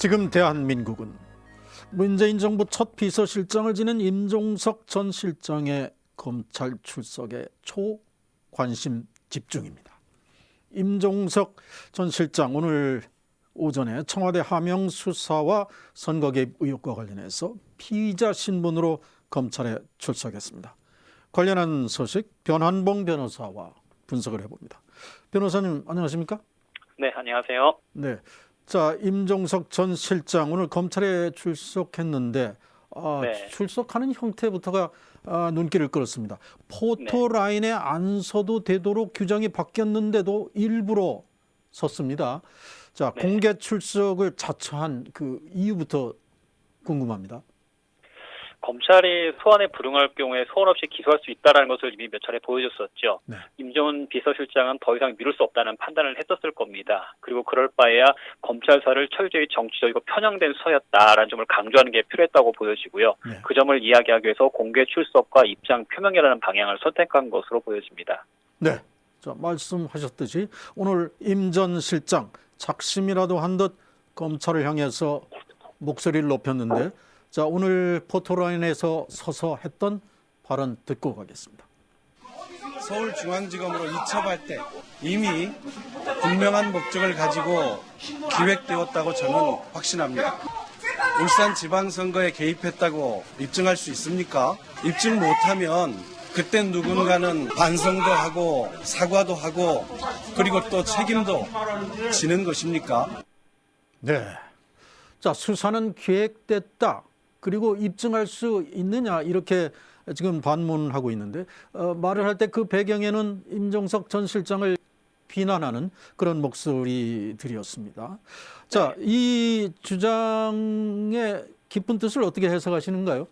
지금 대한민국은 문재인 정부 첫 비서실장을 지낸 임종석 전 실장의 검찰 출석에 초관심 집중입니다. 임종석 전 실장 오늘 오전에 청와대 하명 수사와 선거 개입 의혹과 관련해서 피의자 신분으로 검찰에 출석했습니다. 관련한 소식 변한봉 변호사와 분석을 해봅니다. 변호사님 안녕하십니까? 네, 안녕하세요. 네. 자, 임종석 전 실장 오늘 검찰에 출석했는데 아, 네. 출석하는 형태부터가 아, 눈길을 끌었습니다. 포토라인에 안 서도 되도록 규정이 바뀌었는데도 일부러 섰습니다. 자, 네. 공개 출석을 자처한 그 이유부터 궁금합니다. 검찰이 소환에 불응할 경우에 소환 없이 기소할 수 있다는 것을 이미 몇 차례 보여줬었죠. 네. 임종훈 비서실장은 더 이상 미룰 수 없다는 판단을 했었을 겁니다. 그리고 그럴 바에야 검찰사를 철저히 정치적이고 편향된 수사였다라는 점을 강조하는 게 필요했다고 보여지고요. 네. 그 점을 이야기하기 위해서 공개 출석과 입장 표명이라는 방향을 선택한 것으로 보여집니다. 네. 자, 말씀하셨듯이 오늘 임 전 실장 작심이라도 한 듯 검찰을 향해서 목소리를 높였는데 자, 오늘 포토라인에서 서서 했던 발언 듣고 가겠습니다. 서울중앙지검으로 이첩할 때 이미 분명한 목적을 가지고 기획되었다고 저는 확신합니다. 울산 지방선거에 개입했다고 입증할 수 있습니까? 입증 못하면 그땐 누군가는 반성도 하고 사과도 하고 그리고 또 책임도 지는 것입니까? 네. 자, 수사는 계획됐다. 그리고 입증할 수 있느냐 이렇게 지금 반문하고 있는데 어, 말을 할 때 그 배경에는 임종석 전 실장을 비난하는 그런 목소리들이었습니다. 자, 이 주장의 깊은 뜻을 어떻게 해석하시는가요?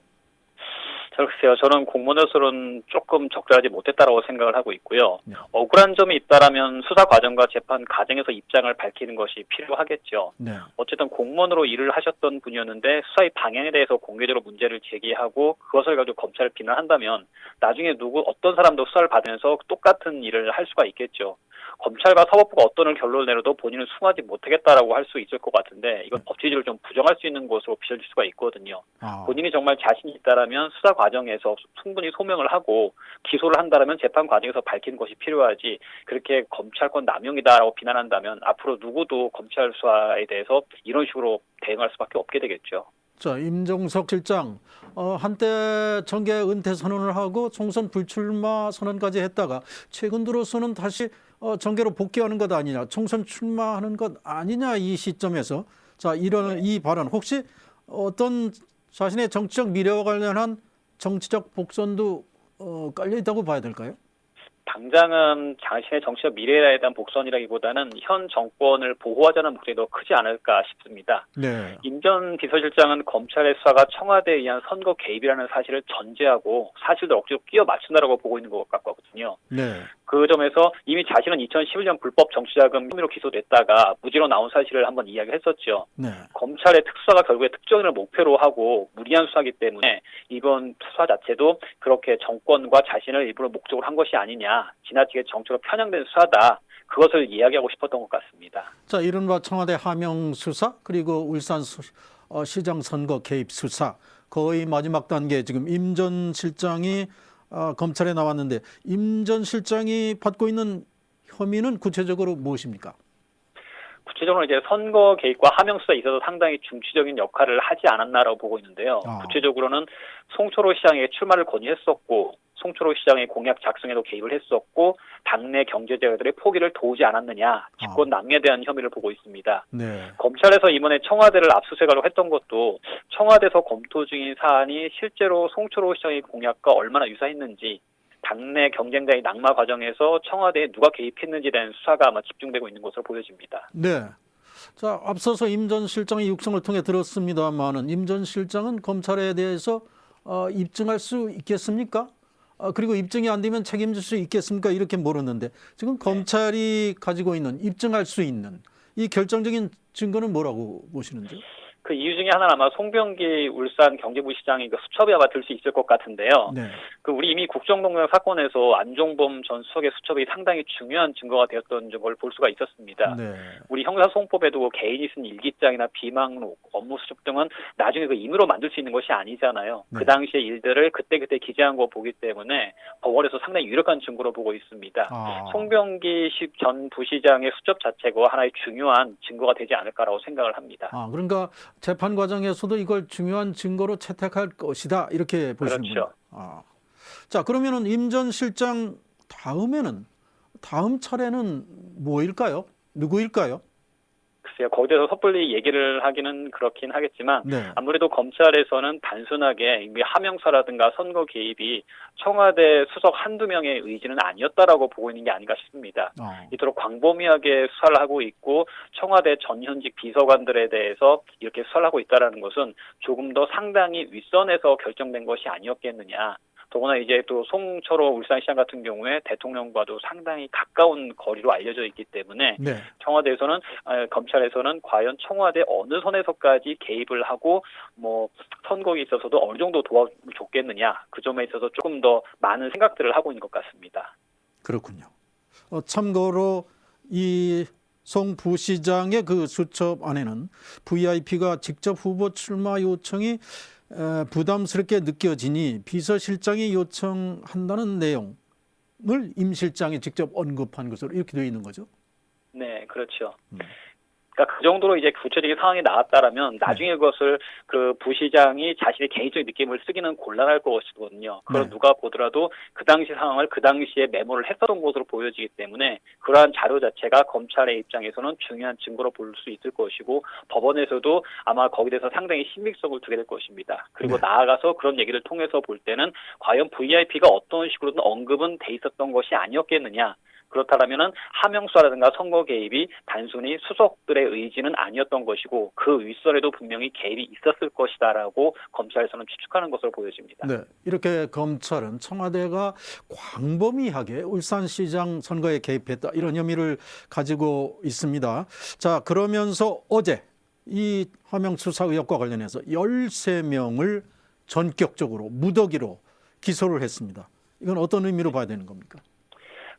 자, 글쎄요. 저는 공무원으로서는 조금 적절하지 못했다라고 생각을 하고 있고요. 네. 억울한 점이 있다라면 수사 과정과 재판 과정에서 입장을 밝히는 것이 필요하겠죠. 네. 어쨌든 공무원으로 일을 하셨던 분이었는데 수사의 방향에 대해서 공개적으로 문제를 제기하고 그것을 가지고 검찰을 비난한다면 나중에 누구 어떤 사람도 수사를 받으면서 똑같은 일을 할 수가 있겠죠. 검찰과 사법부가 어떤 결론을 내려도 본인은 승하지 못하겠다라고 할 수 있을 것 같은데 이건 법치주의를 좀 부정할 수 있는 것으로 비춰질 수가 있거든요. 아, 본인이 정말 자신이 있다라면 수사 과정 에서 충분히 소명을 하고 기소를 한다라면 재판 과정에서 밝히는 것이 필요하지 그렇게 검찰권 남용이다라고 비난한다면 앞으로 누구도 검찰 수사에 대해서 이런 식으로 대응할 수밖에 없게 되겠죠. 자, 임종석 실장 어, 한때 정계 은퇴 선언을 하고 총선 불출마 선언까지 했다가 최근 들어서는 다시 어, 정계로 복귀하는 것 아니냐, 총선 출마하는 것 아니냐 이 시점에서 자 이런 이 발언 혹시 어떤 자신의 정치적 미래와 관련한 정치적 복선도 어, 깔려 있다고 봐야 될까요? 당장은 자신의 정치적 미래에 대한 복선이라기보다는 현 정권을 보호하자는 목적이 더 크지 않을까 싶습니다. 네. 임전 비서실장은 검찰의 수사가 청와대에 의한 선거 개입이라는 사실을 전제하고 사실도 억지로 끼워 맞춘다라고 보고 있는 것 같거든요. 네. 그 점에서 이미 자신은 2011년 불법 정치자금 혐의로 기소됐다가 무죄로 나온 사실을 한번 이야기했었죠. 네. 검찰의 특수사가 결국에 특정인을 목표로 하고 무리한 수사기 때문에 이번 수사 자체도 그렇게 정권과 자신을 일부러 목적으로 한 것이 아니냐, 지나치게 정치로 편향된 수사다. 그것을 이야기하고 싶었던 것 같습니다. 자, 이른바 청와대 하명 수사 그리고 울산 수- 어, 시장 선거 개입 수사 거의 마지막 단계 지금 임 전 실장이 어, 검찰에 나왔는데 임 전 실장이 받고 있는 혐의는 구체적으로 무엇입니까? 구체적으로 이제 선거 개입과 하명 수사에 있어서 상당히 중추적인 역할을 하지 않았나라고 보고 있는데요. 아. 구체적으로는 송초로 시장에 출마를 건의했었고 송초로 시장의 공약 작성에도 개입을 했었고 당내 경제제가들의 포기를 도우지 않았느냐 집권 남용에 대한 혐의를 보고 있습니다. 네. 검찰에서 이번에 청와대를 압수수색하려고 했던 것도 청와대에서 검토 중인 사안이 실제로 송초로 시장의 공약과 얼마나 유사했는지 당내 경쟁자의 낙마 과정에서 청와대에 누가 개입했는지에 대한 수사가 아마 집중되고 있는 것으로 보여집니다. 네. 자, 앞서서 임 전 실장의 육성을 통해 들었습니다만은 임 전 실장은 검찰에 대해서 어, 입증할 수 있겠습니까? 아, 그리고 입증이 안 되면 책임질 수 있겠습니까? 이렇게 물었는데 지금 검찰이 가지고 있는 입증할 수 있는 이 결정적인 증거는 뭐라고 보시는지요? 그 이유 중에 하나는 아마 송병기 울산 경제부 시장이 그 수첩에 아마 들 수 있을 것 같은데요. 네. 그 우리 이미 국정농단 사건에서 안종범 전 수석의 수첩이 상당히 중요한 증거가 되었던 걸볼 수가 있었습니다. 네. 우리 형사소송법에도 개인이 쓴 일기장이나 비망록, 업무 수첩 등은 나중에 그 임의로 만들 수 있는 것이 아니잖아요. 네. 그 당시의 일들을 그때그때 기재한 거 보기 때문에 법원에서 상당히 유력한 증거로 보고 있습니다. 아. 송병기 시- 전 부시장의 수첩 자체가 하나의 중요한 증거가 되지 않을까라고 생각을 합니다. 아, 그러니까 재판 과정에서도 이걸 중요한 증거로 채택할 것이다. 이렇게 보시는군요. 그렇죠. 아. 자, 그러면은 임 전 실장 다음에는 다음 차례는 뭐일까요? 누구일까요? 글쎄요, 거기에 대해서 섣불리 얘기를 하기는 그렇긴 하겠지만 네. 아무래도 검찰에서는 단순하게 이미 하명사라든가 선거 개입이 청와대 수석 한두 명의 의지는 아니었다라고 보고 있는 게 아닌가 싶습니다. 어. 이토록 광범위하게 수사를 하고 있고 청와대 전현직 비서관들에 대해서 이렇게 수사를 하고 있다라는 것은 조금 더 상당히 윗선에서 결정된 것이 아니었겠느냐. 더구나 이제 또 송철호 울산시장 같은 경우에 대통령과도 상당히 가까운 거리로 알려져 있기 때문에 네. 청와대에서는 아, 검찰에서는 과연 청와대 어느 선에서까지 개입을 하고 뭐 선거에 있어서도 어느 정도 도와줬겠느냐 그 점에 있어서 조금 더 많은 생각들을 하고 있는 것 같습니다. 그렇군요. 어, 참고로 이 송 부시장의 그 수첩 안에는 VIP가 직접 후보 출마 요청이 에, 부담스럽게 느껴지니 비서실장이 요청한다는 내용을 임 실장이 직접 언급한 것으로 이렇게 되어 있는 거죠. 네, 그렇죠. 음. 그러니까 그 정도로 이제 구체적인 상황이 나왔다라면 나중에 그것을 그 부시장이 자신의 개인적인 느낌을 쓰기는 곤란할 것이거든요. 그걸 네. 누가 보더라도 그 당시 상황을 그 당시에 메모를 했었던 것으로 보여지기 때문에 그러한 자료 자체가 검찰의 입장에서는 중요한 증거로 볼 수 있을 것이고 법원에서도 아마 거기에 대해서 상당히 신빙성을 두게 될 것입니다. 그리고 네. 나아가서 그런 얘기를 통해서 볼 때는 과연 VIP가 어떤 식으로든 언급은 돼 있었던 것이 아니었겠느냐. 그렇다면은 하명수라든가 선거 개입이 단순히 수석들의 의지는 아니었던 것이고 그 윗선에도 분명히 개입이 있었을 것이다라고 검찰에서는 추측하는 것으로 보여집니다. 네, 이렇게 검찰은 청와대가 광범위하게 울산시장 선거에 개입했다 이런 혐의를 가지고 있습니다. 자, 그러면서 어제 이 하명 수사 의혹과 관련해서 13명을 전격적으로 무더기로 기소를 했습니다. 이건 어떤 의미로 봐야 되는 겁니까?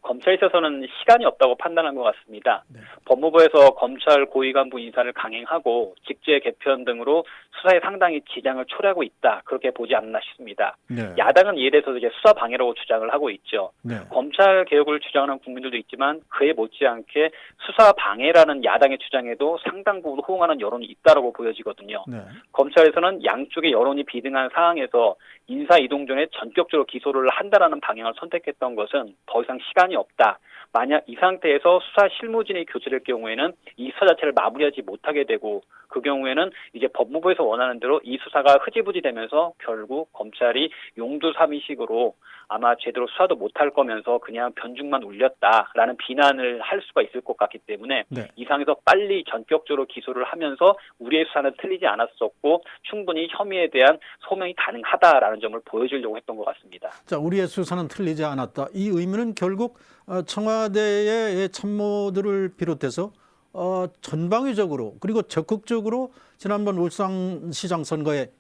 검찰에 있어서는 시간이 없다고 판단한 것 같습니다. 네. 법무부에서 검찰 고위 간부 인사를 강행하고 직제 개편 등으로 수사에 상당히 지장을 초래하고 있다. 그렇게 보지 않나 싶습니다. 네. 야당은 이에 대해서 이제 수사 방해라고 주장을 하고 있죠. 네. 검찰 개혁을 주장하는 국민들도 있지만 그에 못지않게 수사 방해라는 야당의 주장에도 상당 부분 호응하는 여론이 있다라고 보여지거든요. 네. 검찰에서는 양쪽의 여론이 비등한 상황에서 인사 이동 전에 전격적으로 기소를 한다라는 방향을 선택했던 것은 더 이상 시간 이 없다. 만약 이 상태에서 수사 실무진이 교체될 경우에는 이 수사 자체를 마무리하지 못하게 되고 그 경우에는 이제 법무부에서 원하는 대로 이 수사가 흐지부지 되면서 결국 검찰이 용두삼이식으로 아마 제대로 수사도 못할 거면서 그냥 변죽만 울렸다라는 비난을 할 수가 있을 것 같기 때문에 네. 이상에서 빨리 전격적으로 기소를 하면서 우리의 수사는 틀리지 않았었고 충분히 혐의에 대한 소명이 가능하다라는 점을 보여주려고 했던 것 같습니다. 자, 우리의 수사는 틀리지 않았다. 이 의미는 결국 어, 청와대의 참모들을 비롯해서 어, 전방위적으로 그리고 적극적으로 지난번 울산시장 선거에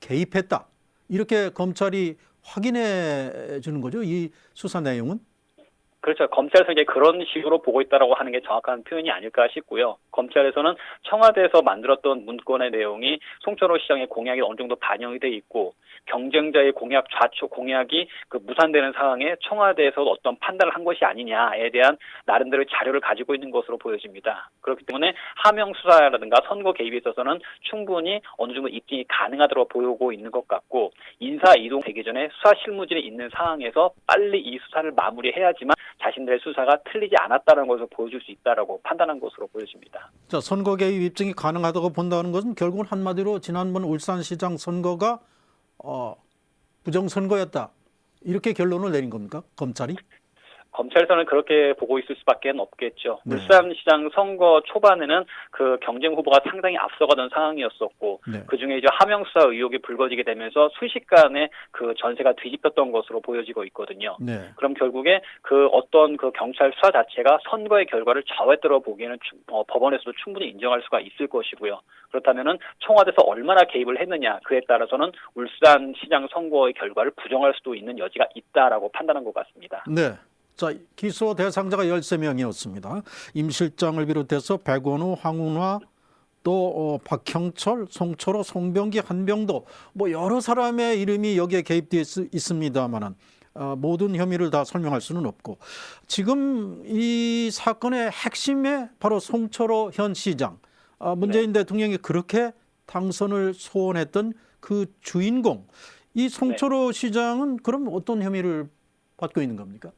개입했다. 이렇게 검찰이 확인해 주는 거죠. 이 수사 내용은. 그렇죠. 검찰에서 이제 그런 식으로 보고 있다라고 하는 게 정확한 표현이 아닐까 싶고요. 검찰에서는 청와대에서 만들었던 문건의 내용이 송철호 시장의 공약이 어느 정도 반영이 돼 있고 경쟁자의 공약 좌초 공약이 그 무산되는 상황에 청와대에서 어떤 판단을 한 것이 아니냐에 대한 나름대로 자료를 가지고 있는 것으로 보여집니다. 그렇기 때문에 하명 수사라든가 선거 개입에 있어서는 충분히 어느 정도 입증이 가능하도록 보이고 있는 것 같고 인사 이동 되기 전에 수사 실무진이 있는 상황에서 빨리 이 수사를 마무리해야지만 자신들의 수사가 틀리지 않았다는 것을 보여줄 수 있다라고 판단한 것으로 보여집니다. 자, 선거 개입 입증이 가능하다고 본다는 것은 결국은 한마디로 지난번 울산시장 선거가 어, 부정 선거였다. 이렇게 결론을 내린 겁니까? 검찰이? 검찰에서는 그렇게 보고 있을 수밖에 없겠죠. 네. 울산시장 선거 초반에는 그 경쟁 후보가 상당히 앞서가던 상황이었었고 네. 그 중에 이제 하명 수사 의혹이 불거지게 되면서 순식간에 그 전세가 뒤집혔던 것으로 보여지고 있거든요. 네. 그럼 결국에 그 어떤 그 경찰 수사 자체가 선거의 결과를 좌우했다고 보기에는 충- 어, 법원에서도 충분히 인정할 수가 있을 것이고요. 그렇다면은 청와대에서 얼마나 개입을 했느냐 그에 따라서는 울산시장 선거의 결과를 부정할 수도 있는 여지가 있다라고 판단한 것 같습니다. 네. 자, 기소 대상자가 13명이었습니다. 임 실장을 비롯해서 백원우, 황운화, 또 어, 박형철, 송철호, 송병기, 한병도 뭐 여러 사람의 이름이 여기에 개입되어 있, 있습니다만은 어, 모든 혐의를 다 설명할 수는 없고 지금 이 사건의 핵심에 바로 송철호 현 시장 아, 문재인 대통령이 그렇게 당선을 소원했던 그 주인공 이 송철호 시장은 그럼 어떤 혐의를 받고 있는 겁니까?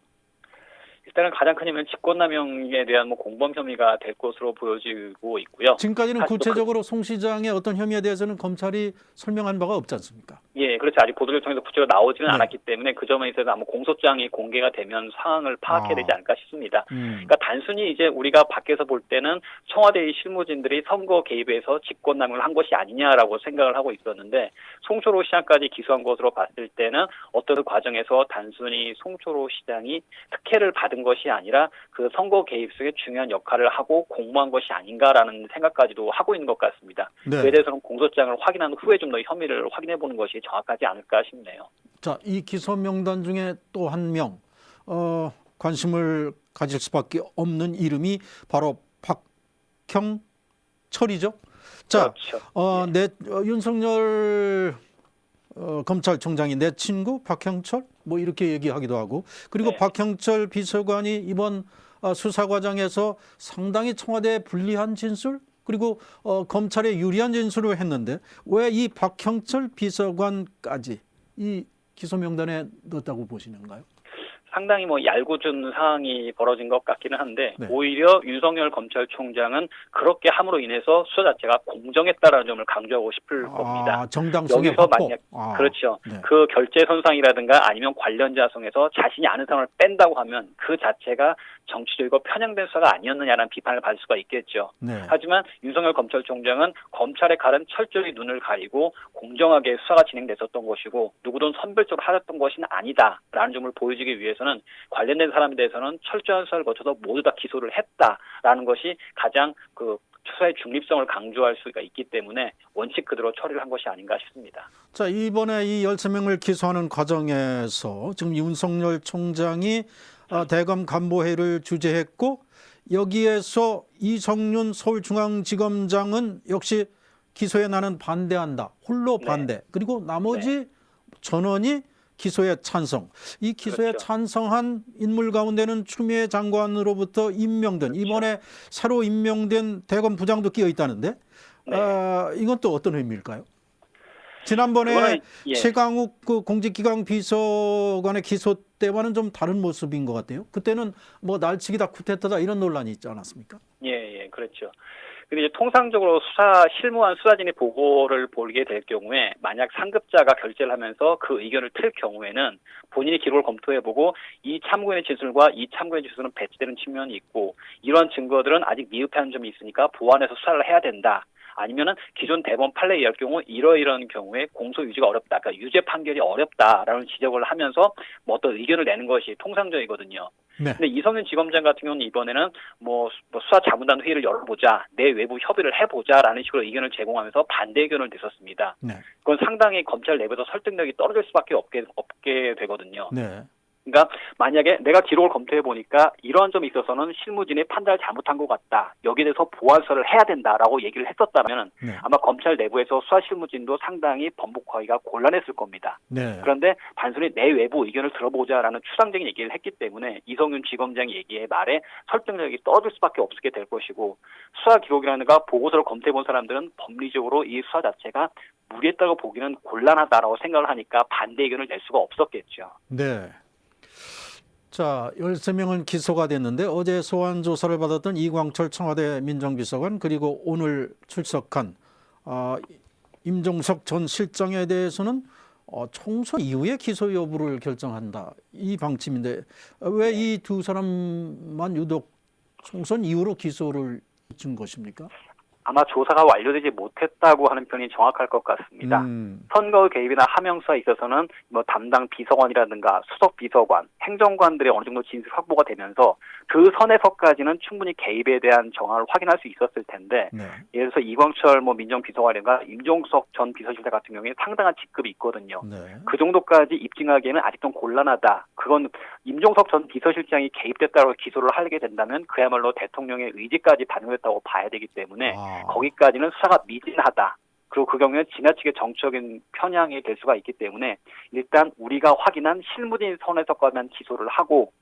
일단은 가장 큰 혐의는 직권남용에 대한 뭐 공범 혐의가 될 것으로 보여지고 있고요. 지금까지는 뭐 구체적으로 송 시장의 어떤 혐의에 대해서는 검찰이 설명한 바가 없지 않습니까? 예, 그렇지 아직 보도를 통해서 구체적으로 나오지는 네. 않았기 때문에 그 점에 있어서 아마 공소장이 공개가 되면 상황을 파악해야 아. 되지 않을까 싶습니다. 음. 그러니까 단순히 이제 우리가 밖에서 볼 때는 청와대의 실무진들이 선거 개입에서 직권남용을 한 것이 아니냐라고 생각을 하고 있었는데 송초로 시장까지 기소한 것으로 봤을 때는 어떤 그 과정에서 단순히 송초로 시장이 특혜를 받은 것이 아니라 그 선거 개입 속에 중요한 역할을 하고 공모한 것이 아닌가라는 생각까지도 하고 있는 것 같습니다. 네. 그에 대해서는 공소장을 확인한 후에 좀 더 혐의를 확인해 보는 것이 정확하지 않을까 싶네요. 자, 이 기소 명단 중에 또 한 명, 어, 관심을 가질 수밖에 없는 이름이 바로 박형철이죠. 자, 그렇죠. 어, 내 어, 윤석열 어, 검찰총장이 내 친구 박형철 뭐 이렇게 얘기하기도 하고 그리고 네. 박형철 비서관이 이번 어, 수사 과정에서 상당히 청와대에 불리한 진술 그리고 어, 검찰에 유리한 진술을 했는데 왜 이 박형철 비서관까지 이 기소 명단에 넣었다고 보시는가요? 상당히 뭐 얄궂은 상황이 벌어진 것 같기는 한데 네. 오히려 윤석열 검찰총장은 그렇게 함으로 인해서 수사 자체가 공정했다라는 점을 강조하고 싶을 겁니다. 아, 정당성의 여기서 확보. 만약 아, 그렇죠. 네. 그 결제 선상이라든가 아니면 관련자 성에서 자신이 아는 사람을 뺀다고 하면 그 자체가 정치적이고 편향된 수사가 아니었느냐라는 비판을 받을 수가 있겠죠. 네. 하지만 윤석열 검찰총장은 검찰의 칼은 철저히 눈을 가리고 공정하게 수사가 진행됐었던 것이고 누구든 선별적으로 하였던 것은 아니다라는 점을 보여주기 위해서는 관련된 사람에 대해서는 철저한 수사를 거쳐서 모두 다 기소를 했다라는 것이 가장 그 수사의 중립성을 강조할 수가 있기 때문에 원칙 그대로 처리를 한 것이 아닌가 싶습니다. 자, 이번에 이 13명을 기소하는 과정에서 지금 윤석열 총장이 어, 대검 간부회의를 주재했고 여기에서 이성윤 서울중앙지검장은 역시 기소에 나는 반대한다. 홀로 네. 반대. 그리고 나머지 전원이 기소에 찬성. 이 기소에 그렇죠. 찬성한 인물 가운데는 추미애 장관으로부터 임명된 이번에 새로 임명된 대검 부장도 끼어 있다는데 네. 아, 이건 또 어떤 의미일까요? 지난번에 그거는, 예. 최강욱 그 공직기강 비서관의 기소 때와는 좀 다른 모습인 것 같아요. 그때는 뭐 날치기다 쿠데타다 이런 논란이 있지 않았습니까? 예, 예, 그렇죠. 근데 이제 통상적으로 수사 실무한 수사진이 보고를 보게 될 경우에 만약 상급자가 결재를 하면서 그 의견을 틀 경우에는 본인이 기록을 검토해보고 이 참고인의 진술과 이 참고인의 진술은 배치되는 측면이 있고 이러한 증거들은 아직 미흡한 점이 있으니까 보완해서 수사를 해야 된다. 아니면은 기존 대법원 판례에 의할 경우 이러이러한 경우에 공소 유지가 어렵다. 그러니까 유죄 판결이 어렵다라는 지적을 하면서 뭐 어떤 의견을 내는 것이 통상적이거든요. 네. 근데 이성윤 지검장 같은 경우는 이번에는 뭐, 뭐 수사 자문단 회의를 열어보자, 내 외부 협의를 해보자라는 식으로 의견을 제공하면서 반대 의견을 냈었습니다. 네. 그건 상당히 검찰 내부에서 설득력이 떨어질 수밖에 없게 없게 되거든요. 네. 그러니까 만약에 내가 기록을 검토해 보니까 이러한 점에 있어서는 실무진이 판단을 잘못한 것 같다. 여기에 대해서 보완서를 해야 된다라고 얘기를 했었다면 네. 아마 검찰 내부에서 수사 실무진도 상당히 번복하기가 곤란했을 겁니다. 네. 그런데 단순히 내 외부 의견을 들어보자라는 추상적인 얘기를 했기 때문에 이성윤 지검장 얘기의 말에 설득력이 떨어질 수밖에 없게 될 것이고 수사 기록이라는가 보고서를 검토해 본 사람들은 법리적으로 이 수사 자체가 무리했다고 보기는 곤란하다라고 생각을 하니까 반대 의견을 낼 수가 없었겠죠. 네. 자, 13명은 기소가 됐는데 어제 소환 조사를 받았던 이광철 청와대 민정비서관 그리고 오늘 출석한 아, 임종석 전 실장에 대해서는 어, 총선 이후에 기소 여부를 결정한다 이 방침인데 왜 이 두 사람만 유독 총선 이후로 기소를 준 것입니까? 아마 조사가 완료되지 못했다고 하는 편이 정확할 것 같습니다. 음, 선거 개입이나 하명 수사에 있어서는 뭐 담당 비서관이라든가 수석 비서관, 행정관들의 어느 정도 진술 확보가 되면서 그 선에서까지는 충분히 개입에 대한 정황을 확인할 수 있었을 텐데 네. 예를 들어서 이광철 뭐 민정비서관이나 임종석 전 비서실장 같은 경우에 상당한 직급이 있거든요. 네. 그 정도까지 입증하기에는 아직도 곤란하다. 그건 임종석 전 비서실장이 개입됐다고 기소를 하게 된다면 그야말로 대통령의 의지까지 반영됐다고 봐야 되기 때문에 아, 거기까지는 수사가 미진하다. 그리고 그 경우에는 지나치게 정적인 편향이 될 수가 있기 때문에 일단 우리가 확인한 실무진 선에서까지만 기소를 하고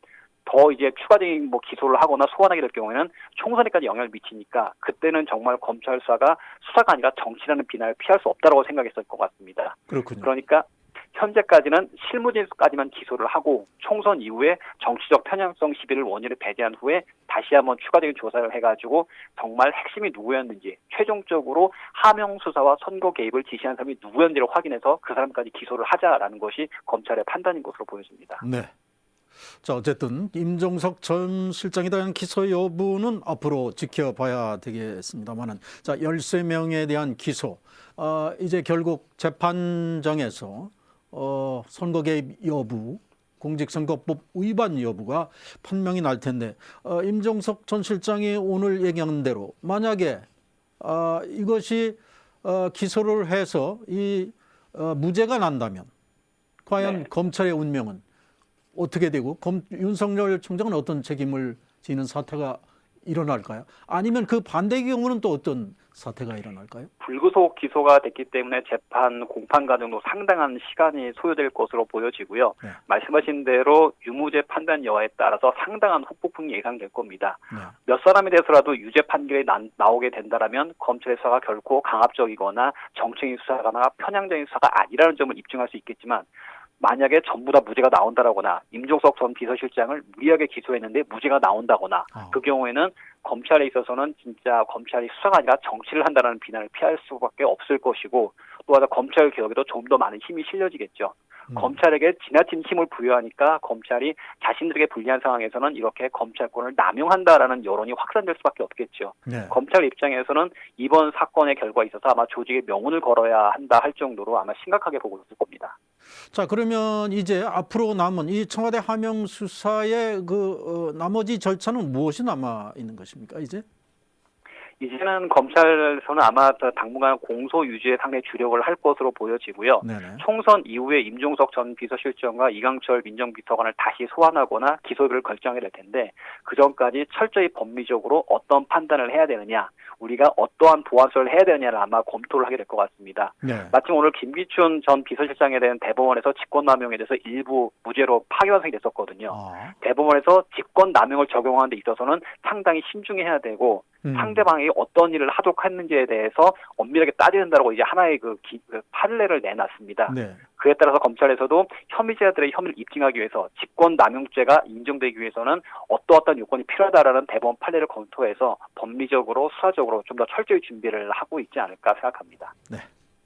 더 이제 추가적인 뭐 기소를 하거나 소환하게 될 경우에는 총선에까지 영향을 미치니까 그때는 정말 검찰 수사가 수사가 아니라 정치라는 비난을 피할 수 없다고 생각했을 것 같습니다. 그렇군요. 그러니까 현재까지는 실무진까지만 기소를 하고 총선 이후에 정치적 편향성 시비를 원인을 배제한 후에 다시 한번 추가적인 조사를 해가지고 정말 핵심이 누구였는지 최종적으로 하명 수사와 선거 개입을 지시한 사람이 누구였는지를 확인해서 그 사람까지 기소를 하자라는 것이 검찰의 판단인 것으로 보여집니다. 네. 자 어쨌든 임종석 전 실장에 대한 기소 여부는 앞으로 지켜봐야 되겠습니다만은 자 13명에 대한 기소 어, 이제 결국 재판정에서 어, 선거 개입 여부 공직선거법 위반 여부가 판명이 날 텐데 어, 임종석 전 실장이 오늘 얘기한 대로 만약에 어, 이것이 어, 기소를 해서 이 어, 무죄가 난다면 과연 네. 검찰의 운명은 어떻게 되고 검, 윤석열 총장은 어떤 책임을 지는 사태가 일어날까요? 아니면 그 반대의 경우는 또 어떤 사태가 일어날까요? 불구속 기소가 됐기 때문에 재판 공판 과정도 상당한 시간이 소요될 것으로 보여지고요. 네. 말씀하신 대로 유무죄 판단 여하에 따라서 상당한 후폭풍이 예상될 겁니다. 네. 몇 사람에 대해서라도 유죄 판결이 나, 나오게 된다라면 검찰의 수사가 결코 강압적이거나 정치적인 수사거나 편향적인 수사가 아니라는 점을 입증할 수 있겠지만 만약에 전부 다 무죄가 나온다라거나 임종석 전 비서실장을 무리하게 기소했는데 무죄가 나온다거나 아. 그 경우에는 검찰에 있어서는 진짜 검찰이 수사가 아니라 정치를 한다는 비난을 피할 수밖에 없을 것이고 또 하나 검찰 개혁에도 좀 더 많은 힘이 실려지겠죠. 음. 검찰에게 지나친 힘을 부여하니까 검찰이 자신들에게 불리한 상황에서는 이렇게 검찰권을 남용한다라는 여론이 확산될 수밖에 없겠죠. 네. 검찰 입장에서는 이번 사건의 결과에 있어서 아마 조직의 명운을 걸어야 한다 할 정도로 아마 심각하게 보고 있을 겁니다. 자 그러면 이제 앞으로 남은 이 청와대 하명 수사의 그 어, 나머지 절차는 무엇이 남아 있는 것입니까? 이제 이제는 검찰에서는 아마 더 당분간 공소 유지에 상당히 주력을 할 것으로 보여지고요. 네네. 총선 이후에 임종석 전 비서실장과 이강철 민정비서관을 다시 소환하거나 기소를 결정하게 될 텐데 그 전까지 철저히 법리적으로 어떤 판단을 해야 되느냐, 우리가 어떠한 보완서를 해야 되느냐를 아마 검토를 하게 될 것 같습니다. 네. 마침 오늘 김기춘 전 비서실장에 대한 대법원에서 직권남용에 대해서 일부 무죄로 파기환송이 됐었거든요. 아, 대법원에서 직권남용을 적용하는 데 있어서는 상당히 신중해야 되고 음. 상대방 이 어떤 일을 하도록 했는지에 대해서 엄밀하게 따지는다라고 이제 하나의 그, 기, 그 판례를 내놨습니다. 네. 그에 따라서 검찰에서도 혐의자들의 혐의를 입증하기 위해서 직권 남용죄가 인정되기 위해서는 어떠어떤 요건이 필요하다라는 대법원 판례를 검토해서 법리적으로 수사적으로 좀 더 철저히 준비를 하고 있지 않을까 생각합니다.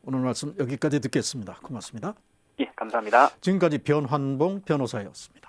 오늘 말씀 여기까지 듣겠습니다. 고맙습니다. 예, 감사합니다. 지금까지 변환봉 변호사였습니다.